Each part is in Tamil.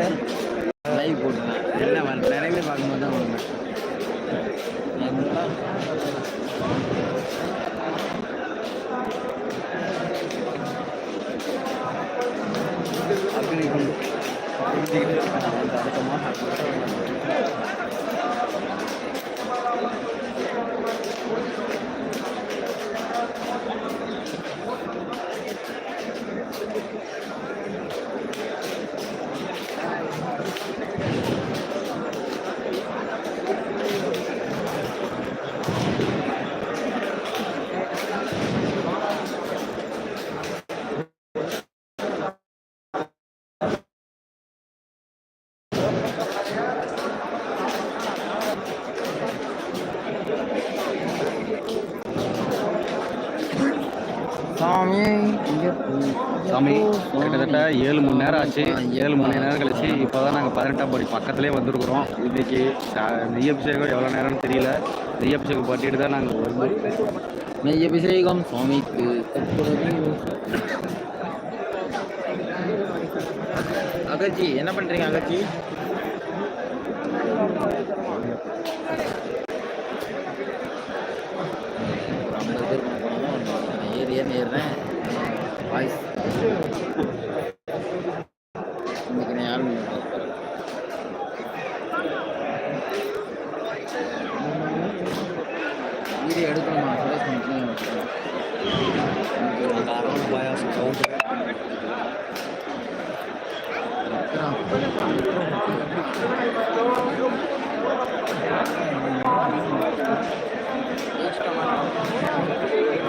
லைவ் சாமி கிட்டத்தட்ட ஏழு மணி நேரம் ஆச்சு. ஏழு மணி நேரம் கழிச்சு இப்போ தான் நாங்கள் பதினெட்டாம் படி பக்கத்துலேயே வந்திருக்கிறோம். இன்னைக்கு நெய்யபிஷேகம் அபிஷேகம் எவ்வளோ நேரம்னு தெரியல. நெய்யபிஷேகம் பண்ணிட்டு தான் நாங்கள் வருவோம். நெய்யபிஷேகம் சுவாமிக்கு அகச்சி என்ன பண்ணுறீங்க அகச்சி ஐம்பது பேர் ஏறி ஏறி ஏறுறேன் வாய்ஸ் இன்னைக்கு யாரும். வீடியோ எடுக்கணுமா? சுரேஷ் மட்டும் அந்த அரவணை பாயாசம் சவுண்டு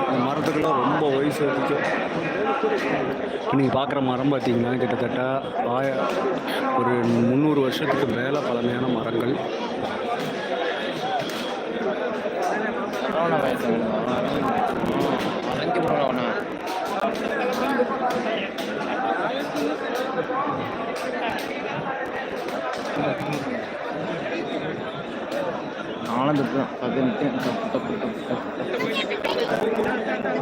இந்த மரத்துக்கெல்லாம் ரொம்ப வயசு வந்துச்சு நீங்கள் பார்க்குற மரம் பார்த்தீங்கன்னா கிட்டத்தட்ட ஆய ஒரு முந்நூறு வருஷத்துக்கு மேலே பழமையான மரங்கள். நானும் தப்பு பதினெட்டு தப்பு தப்பு தப்பு தப்பு.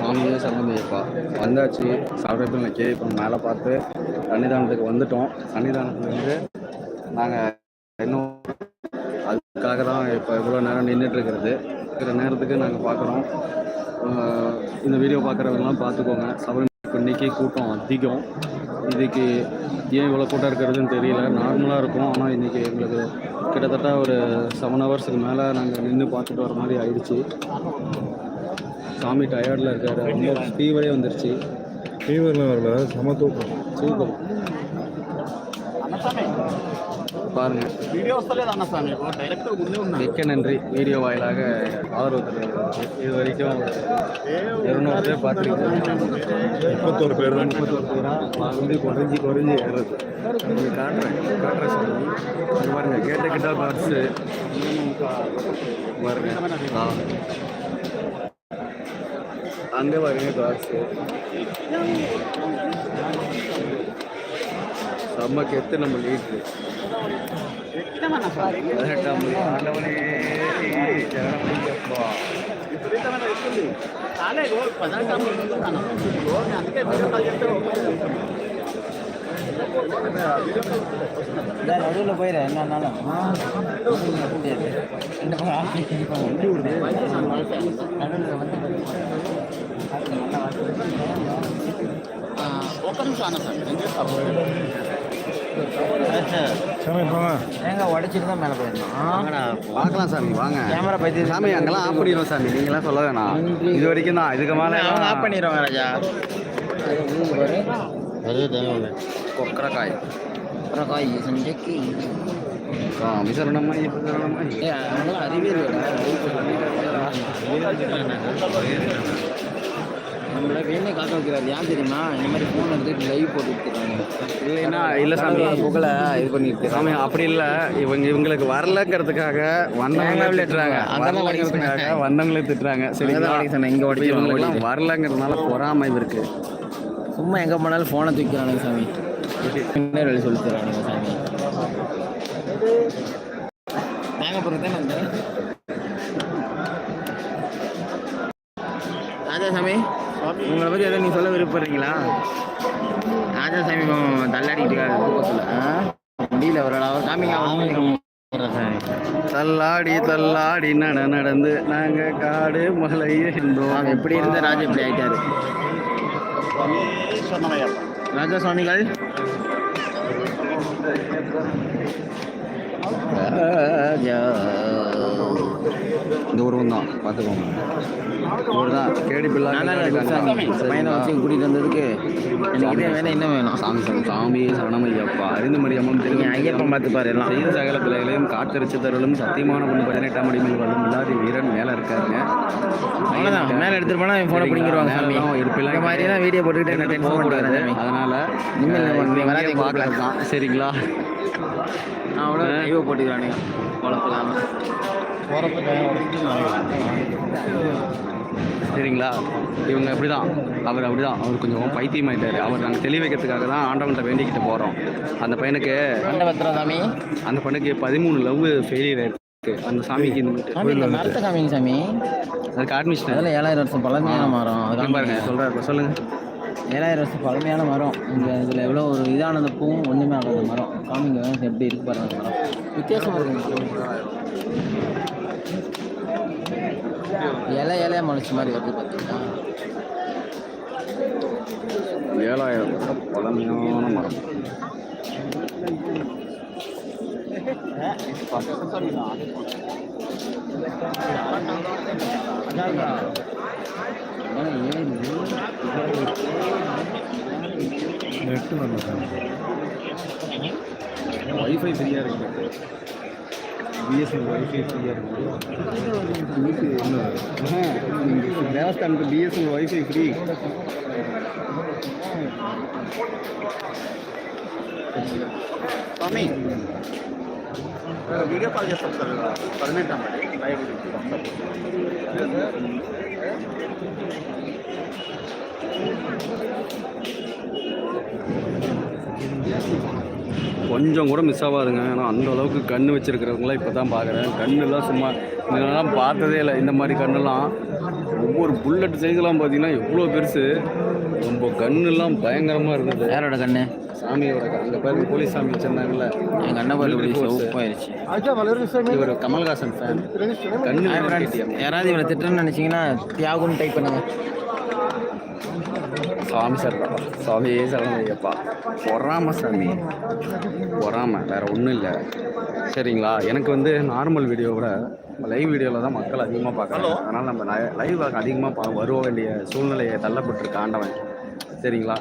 சாமியே சங்கமையப்பா வந்தாச்சு சாப்பிட்றப்ப இன்னைக்கு இப்போ மேலே பார்த்து சன்னிதானத்துக்கு வந்துட்டோம். சன்னிதானத்துலேருந்து நாங்கள் இன்னும் அதுக்காக தான் இப்போ இவ்வளோ நேரம் நின்றுட்டுருக்கிறது இருக்கிற நேரத்துக்கு நாங்கள் பார்க்குறோம் இந்த வீடியோ பார்க்குறவங்கலாம் பார்த்துக்கோங்க. சபரிமலை இன்னைக்கு கூட்டம் அதிகம். இதுக்கு ஏன் இவ்வளோ கூட்டம் இருக்கிறதுன்னு தெரியல. நார்மலாக இருக்கும். ஆனால் இன்றைக்கி எங்களுக்கு கிட்டத்தட்ட ஒரு செவன் ஹவர்ஸுக்கு மேலே நாங்கள் நின்று பார்த்துட்டு வர மாதிரி ஆயிடுச்சு. சாமி டயர்டில் இருக்காரு. ரொம்ப ஃபீவரே வந்துருச்சு. ஃபீவர்லாம் வரல. செம தூக்கம். தூக்கம். பாருங்க. மிக்க நன்றி. வீடியோ வாயிலாக ஆதரவு தருவது இது வரைக்கும் இருநூறு பேர் பார்த்துருக்கீங்க. முப்பத்தோரு பேர் தான். முப்பத்தொரு பேராக வந்து குறைஞ்சி குறைஞ்சி ஏறுறது உங்களுக்கு காட்டுறேன். காட்டுறேன் சாமி. இங்க பாருங்க கேட்டுக்கிட்ட பர்ஸு பாருங்க. ஆ. அங்கே பாருங்க காசு. செம்ம கெத்து நம்ம லீட்ரு பதினெட்டாம் மணி ஆண்டவனே சரணமையப்பா. நடுவில் போயிடுறேன் என்னன்னாலும் நடுவில் வந்து ఒక్క నిమిషం అన్న సార్ నేను చేస్తాను சாமி போங்க தேங்காய் உடச்சிட்டு தான் மேலே வாங்கடா பார்க்கலாம் சாமி வாங்க கேமரா பற்றி சாமி அங்கெல்லாம் ஆஃப் பண்ணிடுவோம் சாமி நீங்களாம் சொல்ல வேணாம் இது வரைக்கும் தான் இதுக்கு மேலே ஆஃப் பண்ணிடுவாங்க ராஜா கொக்கரக்காய் அப்புறம் சஞ்சக்கி சாமி சரணமாய் ஏ அவங்களாம் அறிவியல் நம்மள வேணே காக்க வைக்கிறாரு. ஏன் தெரியுமா? இந்த மாதிரி ஃபோன் எடுத்துட்டு லைவ் போட்டு விட்டுருக்காங்க. இல்லைன்னா இல்லை சாமி புகழ இது பண்ணிட்டு சாமி அப்படி இல்லை. இவங்க இவங்களுக்கு வரலங்கிறதுக்காக வந்தவங்களே திட்டுறாங்க. வரலங்கிறதுக்காக வந்தவங்களே திட்டுறாங்க. உடைக்க சொன்னேன், இங்க உடைச்சு இவங்களுக்குலாம் வரலங்கிறதுனால பொறாமை இருக்கு சும்மா எங்க போனாலும் ஃபோனை தூக்கிறானுங்க சாமி. வேலை சொல்லி தரானுங்க சாமி? தேங்காய் பொருள் தானே இந்த ராஜாசாமி உங்களை பற்றி எதாவது நீ சொல்ல விருப்பப்படுறீங்களா ராஜாசாமி தள்ளாடிக்கிட்டு இருக்காரு. தூக்கத்தில் முடியல ஒரு அளவு காமிங்க தள்ளாடி தள்ளாடி நட நடந்து நாங்க காடு மலை என்றோம் அவன் எப்படி இருந்த ராஜா இப்படி ஆயிட்டாரு. ராஜா சுவாமிகள் ராஜா. இந்த உருவம் தான் பார்த்துக்கோங்க. இவர் தான். கேடி பிள்ளை சாமி. பையனை வச்சு கூட்டிட்டு வந்ததுக்கு எனக்கு இதே வேணும் இன்னும் வேணும். சாமி சாமி சாமி சரணமையப்பா அறிந்து மரியாமம் நீங்க தெரியும் ஐயப்பன் பார்த்துப்பாரு எல்லாம். செய்த சகல பிள்ளைகளையும் காத்தரிச்சு தருளும் சத்தியமான பொண்ணு பதினெட்டாம் அடிமையில் வரும். இல்லாத வீரன் மேலே இருக்காருங்க. அவ்வளோதான் மேலே எடுத்துட்டு போனா என் ஃபோனை பிடிங்கிடுவாங்க சாமி. இருப்பில்லாம் இந்த மாதிரி தான் வீடியோ போட்டுக்கிட்டு என்ன டென்ஷன் போகக்கூடாது போட்டுக்கூடாது அதனால இனிமேல் வராதே தான் சரிங்களா? நான் அவ்வளோ ஐயோ போட்டுக்கிறானுங்க குழப்பலாம சரிங்களா? இவங்க அப்படிதான் அவர் அப்படிதான். அவர் கொஞ்சம் பைத்தியமாயிட்டாரு. அவர் நாங்கள் தெளி வைக்கிறதுக்காக தான் ஆண்டவன்கிட்ட வேண்டிக்கிட்டு போகிறோம் அந்த பையனுக்கு அந்த பையனுக்கு பதிமூணு லவ் ஃபெயிலியர் இருக்கு அந்த சாமிக்கு இந்த காமிங்க சாமி. அதுக்கு அட்மிஷன் அதில் ஏழாயிரம் வருஷம் பழமையான மரம். அது பாருங்க. சொல்கிறாரு சொல்லுங்கள் ஏழாயிரம் வருஷம் பழமையான மரம். இந்த இதில் எவ்வளோ ஒரு இதானது பூவும் ஒன்றுமே ஆகாத மரம். காமிங்க எப்படி இருக்கு பாருங்க மரம். வித்தியாசமாக இருக்குங்க இலை இலையா முளைச்ச மாதிரி வருது பார்த்தீங்களா? ஏழாயிரம் பழமையான மரம். வைஃபை ஃப்ரீயாக இருக்கு. బిఎస్ఎన్ వైఫై ఇయ్యారు దేవస్థానంకి బిఎస్ఎన్ వైఫై ఫ్రీ స్వామి వీడియో కాల్ చేస్తాం సార్ పర్మనెంట్ అన్నమాట లైవ్ గురించి கொஞ்சம் கூட மிஸ் ஆகாதுங்க. ஏன்னா அந்த அளவுக்கு கண்ணு வச்சிருக்கிறவங்களாம் இப்போ தான் பார்க்குறேன் கண்ணுலாம் சும்மா இதெல்லாம் பார்த்ததே இல்லை. இந்த மாதிரி கண்ணெல்லாம் ஒவ்வொரு புல்லட் சைஸ்லாம் பார்த்தீங்கன்னா எவ்வளோ பெருசு. ரொம்ப கண்ணுலாம் பயங்கரமாக இருந்தது. யாரோட கண்ணு? சாமியோட அங்கே பாருங்க போலீஸ் சாமி வச்சிருந்தாங்கல்ல. பாரு Military force. சிவப்பாயிருச்சு இவர் கமல்ஹாசன் ஃபேன் கண்ணு. யாராவது இவனை திட்டணும்னு நினச்சிங்கன்னா தியாகுன்னு டைப் பண்ணுங்க. சாமி சார் சாமியே சரணம் ஐயப்பா. பொறாம சாமி. பொறாம வேற ஒன்றும் இல்லை. சரிங்களா? எனக்கு வந்து நார்மல் வீடியோவோட லைவ் வீடியோவில் தான் மக்கள் அதிகமாக பார்க்குறாங்க. அதனால் நம்ம லைவ் அதிகமாக பா வர வேண்டிய சூழ்நிலையை தள்ளப்பட்டிருக்கு ஆண்டவன். சரிங்களா?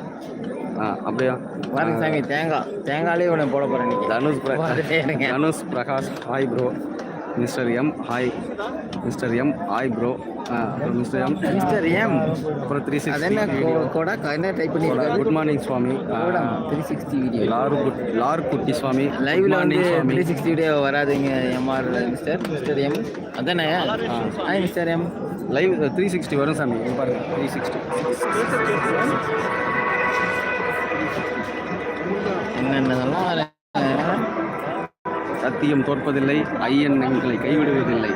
ஆ அப்படியா? பாருங்க சாமி தேங்காய். தேங்காயிலே இவனை போட போகிறேன் Dhanush. Dhanush Prakash hi bro mister M hi. Mister M hi bro. அப்புறம் மிஸ்டர் எம். Mister M. அப்புறம் த்ரீ அது என்ன கோடா என்ன டைப் பண்ணியிருக்காரு குட் மார்னிங் சுவாமி. த்ரீ சிக்ஸ்டி வீடியோ லாரு குட் லார் குட்டி சுவாமி. லைவ்ல வந்து த்ரீ சிக்ஸ்டி வீடியோ வராதுங்க எம்ஆர் மிஸ்டர் மிஸ்டர் எம். அதானே? Hi mister M. Live three sixty வரும் சாமி. பாருங்க த்ரீ சிக்ஸ்டி என்னென்னதெல்லாம் வர சத்தியம் தோற்பதில்லை ஐயன் எங்களை கைவிடுவதில்லை.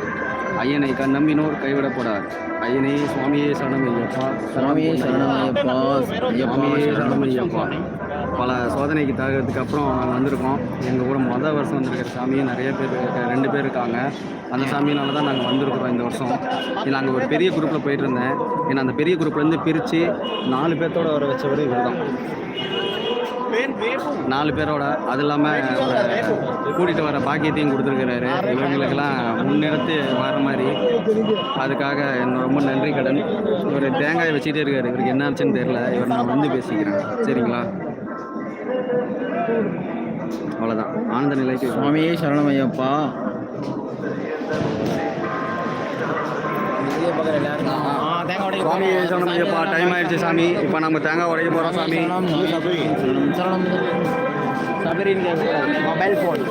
ஐயனை கண் நம்பினோர் கைவிடப்படார். ஐயனே சுவாமியே சரணமையப்பா சுவாமியே சரணமையப்பா சுவாமியே சரணமையப்பா பல சோதனைக்கு தகறதுக்கு அப்புறம் நாங்கள் வந்திருக்கோம். எங்கள் கூட மொதல் வருஷம் வந்திருக்கிற சாமியும் நிறைய பேர் ரெண்டு பேர் இருக்காங்க. அந்த சாமியினால தான் நாங்கள் வந்திருக்கிறோம் இந்த வருஷம். இல்லை அங்கே ஒரு பெரிய குரூப்பில் போயிட்டு இருந்தேன். ஏன்னா அந்த பெரிய குரூப்லேருந்து பிரித்து நாலு பேர்த்தோட வர வச்சவர் இவர் தான் நாலு பேரோட அது இல்லாமல் கூட்டிகிட்டு வர பாக்கியத்தையும் கொடுத்துருக்கிறாரு. இவங்களுக்கெல்லாம் முன்னிறுத்து வர மாதிரி அதுக்காக என்ன ரொம்ப நன்றி கடன். இவர் தேங்காய் வச்சுட்டே இருக்காரு. இவருக்கு என்ன ஆச்சுன்னு தெரியல. இவர் நான் வந்து பேசிக்கிறேன். சரிங்களா? அவ்வளோதான் ஆனந்த நிலைக்கு சுவாமியே சரணமையப்பா சுவாமி சரணம் ஐயப்பா டைம் ஆயிடுச்சு சாமி. இப்போ நம்ம தேங்காய் உடைக்க போகிறோம் சாமி. சபரின்னு மொபைல் ஃபோன்.